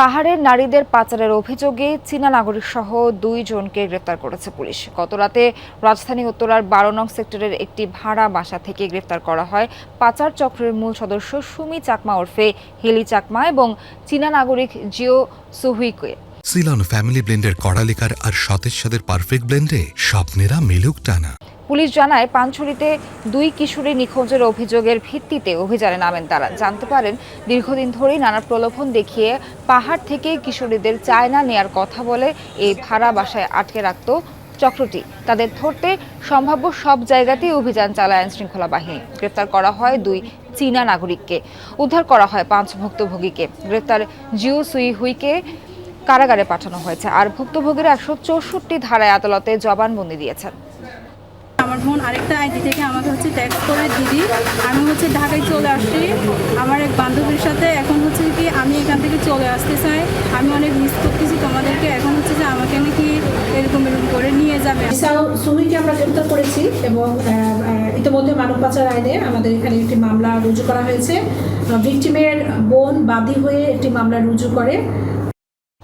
পাহাড়ের নারীদের পাচারের অভিযোগে চীনা নাগরিক সহ দুই জনকে গ্রেপ্তার করেছে পুলিশ। গতরাতে রাজধানী উত্তরার বারো নং সেক্টরের একটি ভাড়া বাসা থেকে গ্রেপ্তার করা হয়। পাচার চক্রের মূল সদস্য সুমি চাকমা ওরফে হিলি চাকমা এবং চীনা নাগরিক জিও সুহুইকে। সিলন ফ্যামিলি ব্লেন্ডের কড়ালিকার আর সতেজ সাদের পারফেক্ট ব্লেন্ডে স্বপ্নেরা মেলুক টানা। পুলিশ জানায় পানছড়িতে দুই কিশোরী নিখোঁজের অভিযোগের ভিত্তিতে অভিযানে নামেন তারা। জানতে পারেন, দীর্ঘদিন ধরেই নানা প্রলোভন দেখিয়ে পাহাড় থেকে কিশোরীদের চায়না নেয়ার কথা বলে এই ভাড়া বাসায় আটকে রাখত চক্রটি। তাদের ধরতে সম্ভাব্য সব জায়গাতেই অভিযান চালায় আইন শৃঙ্খলা বাহিনী। গ্রেপ্তার করা হয় দুই চীনা নাগরিককে। উদ্ধার করা হয় পাঁচ ভুক্তভোগীকে। গ্রেপ্তার জিও সুই হুইকে কারাগারে পাঠানো হয়েছে। আর ভুক্তভোগীরা একশো চৌষট্টি ধারায় আদালতে জবানবন্দি দিয়েছেন। আমার বোন আরেকটা আইডি থেকে আমাকে হচ্ছে ট্যাক্স করে দিদি। আমি হচ্ছে ঢাকায় চলে আসছি। আমার এক বান্ধবীর সাথে এখন হচ্ছে কি আমি এখান থেকে চলে আসতে চাই। আমি অনেক মিস করতেছি তোমাদেরকে। এখন হচ্ছে যে আমাকে নাকি এরকম এরকম করে নিয়ে যাবে। সুমিকে আমরা গ্রেপ্তার করেছি এবং ইতিমধ্যে মানব পাচার আইনে আমাদের এখানে একটি মামলা রুজু করা হয়েছে। ভিকটিমের বোন বাদী হয়ে একটি মামলা রুজু করে।